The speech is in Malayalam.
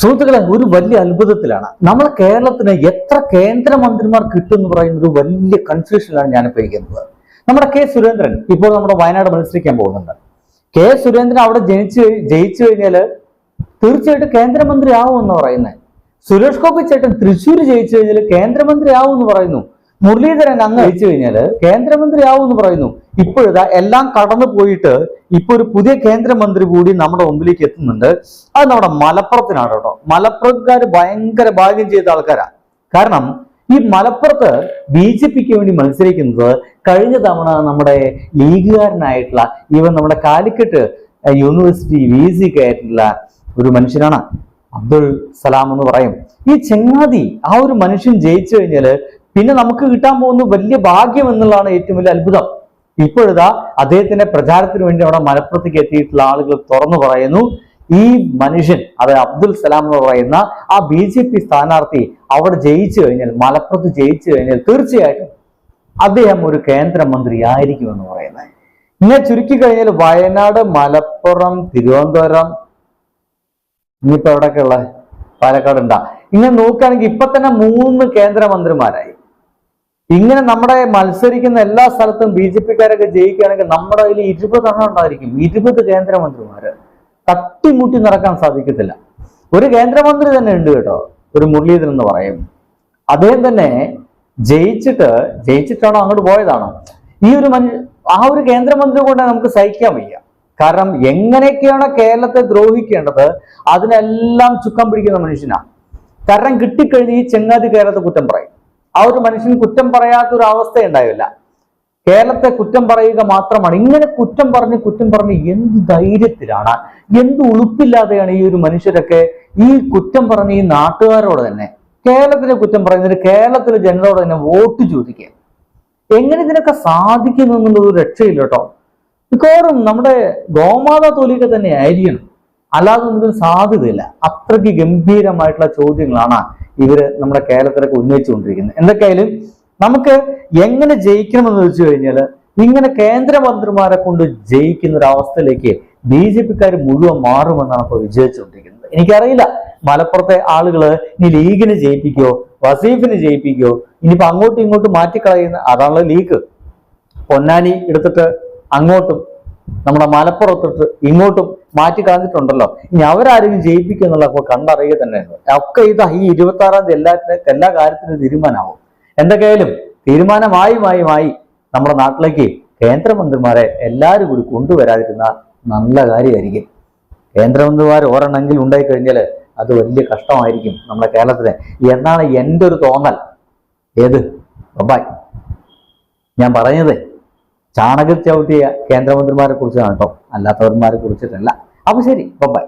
സുഹൃത്തുക്കളെ ഒരു വലിയ അത്ഭുതത്തിലാണ്. നമ്മളെ കേരളത്തിന് എത്ര കേന്ദ്രമന്ത്രിമാർ കിട്ടും എന്ന് പറയുന്ന ഒരു വലിയ കൺഫ്യൂഷനിലാണ് ഞാനിപ്പോൾ ഇരിക്കുന്നത്. നമ്മുടെ കെ സുരേന്ദ്രൻ ഇപ്പോൾ നമ്മുടെ വയനാട് മത്സരിക്കാൻ പോകുന്നുണ്ട്. കെ സുരേന്ദ്രൻ അവിടെ ജനിച്ചു ജയിച്ചു കഴിഞ്ഞാൽ തീർച്ചയായിട്ടും കേന്ദ്രമന്ത്രി ആവും എന്ന് പറയുന്നത് സുരേഷ് ഗോപി ചേട്ടൻ തൃശ്ശൂർ ജയിച്ചു കഴിഞ്ഞാൽ കേന്ദ്രമന്ത്രി ആവും എന്ന് പറയുന്നു. മുരളീധരൻ അങ്ങ് ജയിച്ചു കഴിഞ്ഞാൽ കേന്ദ്രമന്ത്രി ആവും എന്ന് പറയുന്നു. ഇപ്പോഴിതാ എല്ലാം കടന്നു പോയിട്ട് ഇപ്പൊ ഒരു പുതിയ കേന്ദ്രമന്ത്രി കൂടി നമ്മുടെ മുമ്പിലേക്ക് എത്തുന്നുണ്ട്. അത് നമ്മുടെ മലപ്പുറത്തിനാണ് കേട്ടോ. മലപ്പുറത്തുകാർ ഭയങ്കര ഭാഗ്യം ചെയ്ത ആൾക്കാരാണ് കാരണം ഈ മലപ്പുറത്ത് ബി ജെ പിക്ക് വേണ്ടി മത്സരിക്കുന്നത് കഴിഞ്ഞ തവണ നമ്മുടെ ലീഗുകാരനായിട്ടുള്ള ഇവൻ നമ്മുടെ കാലിക്കറ്റ് യൂണിവേഴ്സിറ്റി വി സി ആയിട്ടുള്ള ഒരു മനുഷ്യനാണ് അബ്ദുൾ സലാം എന്ന് പറയും. ഈ ചെങ്ങാതി ആ ഒരു മനുഷ്യൻ ജയിച്ചു കഴിഞ്ഞാൽ പിന്നെ നമുക്ക് കിട്ടാൻ പോകുന്ന വലിയ ഭാഗ്യം എന്നുള്ളതാണ് ഏറ്റവും വലിയ അത്ഭുതം. ഇപ്പോഴിതാ അദ്ദേഹത്തിന്റെ പ്രചാരത്തിന് വേണ്ടി അവിടെ മലപ്പുറത്തേക്ക് എത്തിയിട്ടുള്ള ആളുകൾ തുറന്നു പറയുന്നു. ഈ മനുഷ്യൻ അത് അബ്ദുൽ സലാം എന്ന് പറയുന്ന ആ ബി ജെ പി സ്ഥാനാർത്ഥി അവിടെ ജയിച്ചു കഴിഞ്ഞാൽ മലപ്പുറത്ത് ജയിച്ചു കഴിഞ്ഞാൽ തീർച്ചയായിട്ടും അദ്ദേഹം ഒരു കേന്ദ്രമന്ത്രി ആയിരിക്കും എന്ന് പറയുന്നത്. ഇങ്ങനെ ചുരുക്കി കഴിഞ്ഞാൽ വയനാട് മലപ്പുറം തിരുവനന്തപുരം ഇനിയിപ്പോ എവിടെയൊക്കെ പാലക്കാട് ഉണ്ടാ ഇങ്ങനെ നോക്കുകയാണെങ്കിൽ ഇപ്പൊ തന്നെ മൂന്ന് കേന്ദ്രമന്ത്രിമാരായി. ഇങ്ങനെ നമ്മുടെ മത്സരിക്കുന്ന എല്ലാ സ്ഥലത്തും ബി ജെ പിക്കാരൊക്കെ ജയിക്കുകയാണെങ്കിൽ നമ്മുടെ കയ്യിൽ ഇരുപത് എണ്ണം ഉണ്ടായിരിക്കും. ഇരുപത് കേന്ദ്രമന്ത്രിമാര്. തട്ടിമുട്ടി നടക്കാൻ സാധിക്കത്തില്ല. ഒരു കേന്ദ്രമന്ത്രി തന്നെ ഉണ്ട് കേട്ടോ. ഒരു മുരളീധരൻ എന്ന് പറയും. അദ്ദേഹം തന്നെ ജയിച്ചിട്ട് ജയിച്ചിട്ടാണോ അങ്ങോട്ട് പോയതാണോ? ഈ ഒരു മനുഷ്യ ആ ഒരു കേന്ദ്രമന്ത്രി കൊണ്ട് നമുക്ക് സഹിക്കാൻ വയ്യ. കാരണം എങ്ങനെയൊക്കെയാണ് കേരളത്തെ ദ്രോഹിക്കേണ്ടത്? അതിനെല്ലാം ചുക്കം പിടിക്കുന്ന മനുഷ്യനാണ് കാരണം കിട്ടിക്കഴിഞ്ഞ് ഈ ചെങ്ങാതി കേരളത്തെ കുറ്റം പറയും. ആ ഒരു മനുഷ്യൻ കുറ്റം പറയാത്ത ഒരു അവസ്ഥ കേരളത്തെ കുറ്റം പറയുക മാത്രമാണ്. ഇങ്ങനെ കുറ്റം പറഞ്ഞ് കുറ്റം പറഞ്ഞ് എന്ത് ധൈര്യത്തിലാണ്? എന്ത് ഉളുപ്പില്ലാതെയാണ് ഈ ഒരു മനുഷ്യരൊക്കെ ഈ കുറ്റം പറഞ്ഞ ഈ നാട്ടുകാരോട് തന്നെ കേരളത്തിലെ കുറ്റം പറയുന്നതിന് കേരളത്തിലെ ജനതയോട് തന്നെ വോട്ട് ചോദിക്കുക. എങ്ങനെ ഇതിനൊക്കെ സാധിക്കുന്നു എന്നുള്ളത് രക്ഷയില്ല കേട്ടോ. മിക്കവാറും നമ്മുടെ ഗോമാത തോലിക തന്നെ ആയിരിക്കണം. അല്ലാതെ ഒന്നും സാധ്യതയില്ല. അത്രയ്ക്ക് ഗംഭീരമായിട്ടുള്ള ചോദ്യങ്ങളാണ് ഇവർ നമ്മുടെ കേരളത്തിലൊക്കെ ഉന്നയിച്ചുകൊണ്ടിരിക്കുന്നത്. എന്തൊക്കെയായാലും നമുക്ക് എങ്ങനെ ജയിക്കണമെന്ന് വെച്ചു കഴിഞ്ഞാൽ ഇങ്ങനെ കേന്ദ്രമന്ത്രിമാരെ കൊണ്ട് ജയിക്കുന്ന ഒരു അവസ്ഥയിലേക്ക് ബി ജെ പിക്കാർ മുഴുവൻ മാറുമെന്നാണ് ഇപ്പോൾ വിജയിച്ചുകൊണ്ടിരിക്കുന്നത്. എനിക്കറിയില്ല. മലപ്പുറത്തെ ആളുകൾ ഇനി ലീഗിനെ ജയിപ്പിക്കോ വസീഫിനെ ജയിപ്പിക്കോ ഇനിയിപ്പോ അങ്ങോട്ടും ഇങ്ങോട്ടും മാറ്റിക്കളയുന്ന അതാണല്ലോ ലീഗ്. പൊന്നാനി എടുത്തിട്ട് അങ്ങോട്ടും നമ്മുടെ മലപ്പുറത്തിട്ട് ഇങ്ങോട്ടും മാറ്റി കളഞ്ഞിട്ടുണ്ടല്ലോ ഇനി അവരാരെങ്കിലും ജയിപ്പിക്കും എന്നുള്ളപ്പോൾ കണ്ടറിയുക തന്നെ ഒക്കെ ഇതാ ഈ ഇരുപത്തി ആറാം തീയതി എല്ലാത്തിനും എല്ലാ കാര്യത്തിനും തീരുമാനമാവും. എന്തൊക്കെയായാലും തീരുമാനമായി മായി മായി നമ്മുടെ നാട്ടിലേക്ക് കേന്ദ്രമന്ത്രിമാരെ എല്ലാവരും കൂടി കൊണ്ടുവരാതിരുന്ന നല്ല കാര്യമായിരിക്കും. കേന്ദ്രമന്ത്രിമാർ ഒരെണ്ണമെങ്കിലും ഉണ്ടായി കഴിഞ്ഞാൽ അത് വലിയ കഷ്ടമായിരിക്കും നമ്മുടെ കേരളത്തിന്. എന്നാണ് എന്റെ ഒരു തോന്നൽ. ഏത്? ബബായ് ഞാൻ പറഞ്ഞത് ചാണക ചവിട്ടിയ കേന്ദ്രമന്ത്രിമാരെ കുറിച്ചാണ് കേട്ടോ അല്ലാത്തവന്മാരെ കുറിച്ചിട്ടല്ല. അപ്പൊ ശരി. ബൈ